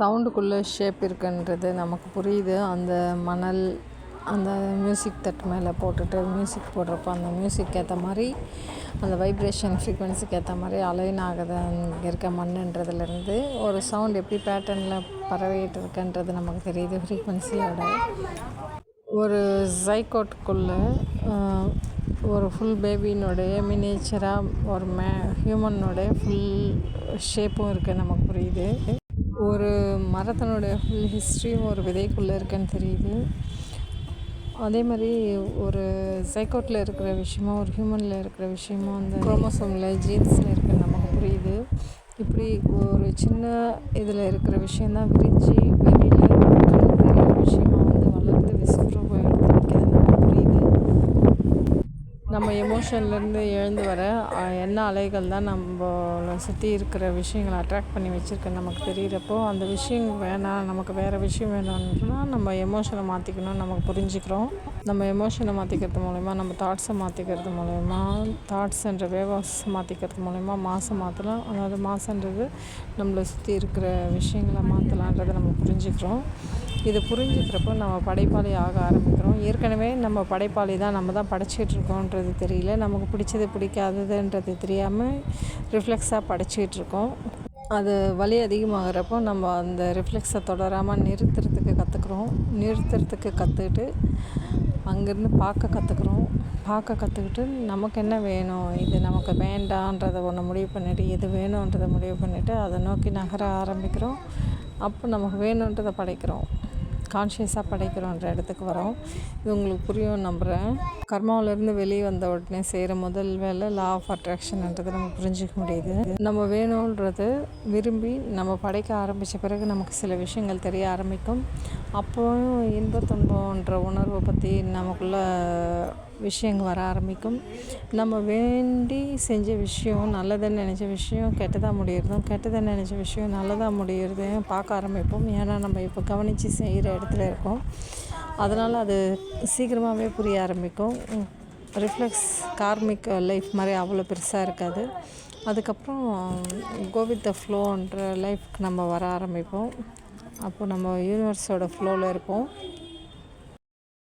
சவுண்டுக்குள்ளே shape இருக்குன்றது நமக்கு புரியுது. அந்த மணல் அந்த மியூசிக் தட்டு மேலே போட்டுட்டு மியூசிக் போடுறப்போ அந்த மியூசிக் ஏற்ற மாதிரி அந்த வைப்ரேஷன் ஃப்ரீக்வன்சிக்கு ஏற்ற மாதிரி அலைன் ஆகுது. அங்கே இருக்க மண்ணுன்றதுலேருந்து ஒரு சவுண்ட் எப்படி பேட்டர்னில் பரவிட்டு இருக்குன்றது நமக்கு தெரியுது ஃப்ரீக்வன்சியோட ஒரு ஜைகோட்டுக்குள்ளே ஒரு ஃபுல் பேபியினுடைய மினியேச்சராக ஒரு மே ஹியூமனோடைய ஃபுல் ஷேப்பும் இருக்குது நமக்கு புரியுது. ஒரு மரத்தினுடைய ஃபுல் ஹிஸ்ட்ரியும் ஒரு விதைக்குள்ளே இருக்குன்னு தெரியுது. அதே மாதிரி ஒரு சைக்கோட்டில் இருக்கிற விஷயமும் ஒரு ஹியூமனில் இருக்கிற விஷயமும் அந்த குரோமோசோமில் ஜீன்ஸில் இருக்குன்னு நமக்கு புரியுது. இப்படி ஒரு சின்ன இதில் இருக்கிற விஷயந்தான் விரிஞ்சு வெளியில் விஷயமாக வந்து நம்ம எமோஷன்லேருந்து எழுந்து வர என்ன அலைகள் தான் நம்மளை சுற்றி இருக்கிற விஷயங்களை அட்ராக்ட் பண்ணி வச்சுருக்கு நமக்கு தெரிகிறப்போ அந்த விஷயம் வேணாம் நமக்கு வேறு விஷயம் வேணும்னா நம்ம எமோஷனை மாற்றிக்கணும்னு நமக்கு புரிஞ்சுக்கிறோம். நம்ம எமோஷனை மாற்றிக்கிறது மூலயமா நம்ம தாட்ஸை மாற்றிக்கிறது மூலயமா தாட்ஸ்ன்ற வேவாஸ் மாற்றிக்கிறது மூலயமா மாதம் மாற்றலாம் அதாவது மாதன்றது நம்மளை சுற்றி இருக்கிற விஷயங்களை மாற்றலான்றதை நம்ம புரிஞ்சுக்கிறோம். இது புரிஞ்சுக்கிறப்போ நம்ம படைப்பாளி ஆக ஆரம்பிக்கிறோம். ஏற்கனவே நம்ம படைப்பாளி தான் நம்ம தான் படைச்சிட்ருக்கோன்றது தெரியல. நமக்கு பிடிச்சது பிடிக்காததுன்றது தெரியாமல் ரிஃப்ளெக்ஸாக படைச்சிகிட்ருக்கோம் அது வலி அதிகமாகிறப்போ நம்ம அந்த ரிஃப்ளெக்ஸை தொடராமல் நிறுத்துறதுக்கு கற்றுக்குறோம் நிறுத்துறதுக்கு கற்றுக்கிட்டு அங்கேருந்து பார்க்க கற்றுக்குறோம் பார்க்க கற்றுக்கிட்டு நமக்கு என்ன வேணும்? இது நமக்கு வேண்டான்றதை ஒன்று முடிவு பண்ணிவிட்டு எது வேணுன்றதை முடிவு பண்ணிவிட்டு அதை நோக்கி நகர ஆரம்பிக்கிறோம். அப்போ நமக்கு வேணுன்றதை படைக்கிறோம். கான்ஷியஸாக படைக்கிறோன்ற இடத்துக்கு வரோம். இது உங்களுக்கு புரியும் நம்புகிறேன் கர்மாவிலேருந்து வெளியே வந்த உடனே செய்கிற முதல் வேலை லா ஆஃப் அட்ராக்ஷன்ன்றது நம்ம புரிஞ்சிக்க முடியுது. நம்ம வேணுன்றது விரும்பி நம்ம படைக்க ஆரம்பித்த பிறகு நமக்கு சில விஷயங்கள் தெரிய ஆரம்பிக்கும். அப்போவும் இன்ப துன்பன்ற உணர்வை பற்றி நமக்குள்ளே விஷயங்கள் வர ஆரம்பிக்கும். நம்ம வேண்டி செஞ்ச விஷயம் நல்லதுன்னு நினச்ச விஷயம் கெட்டதாக முடியறதும் கெட்டதுன்னு நினச்ச விஷயம் நல்லதாக முடியறதையும் பார்க்க ஆரம்பிப்போம். ஏன்னா நம்ம இப்போ கவனித்து செய்கிற இடத்துல இருக்கோம். அதனால் அது சீக்கிரமாகவே புரிய ஆரம்பிக்கும். ரிஃப்ளெக்ஸ் கார்மிக் லைஃப் மாதிரி அவ்வளோ பெருசாக இருக்காது. அதுக்கப்புறம் கோவித் த ஃப்ளோன்ற லைஃப்க்கு நம்ம வர ஆரம்பிப்போம். அப்போ நம்ம யூனிவர்ஸோட ஃப்ளோவில் இருப்போம்.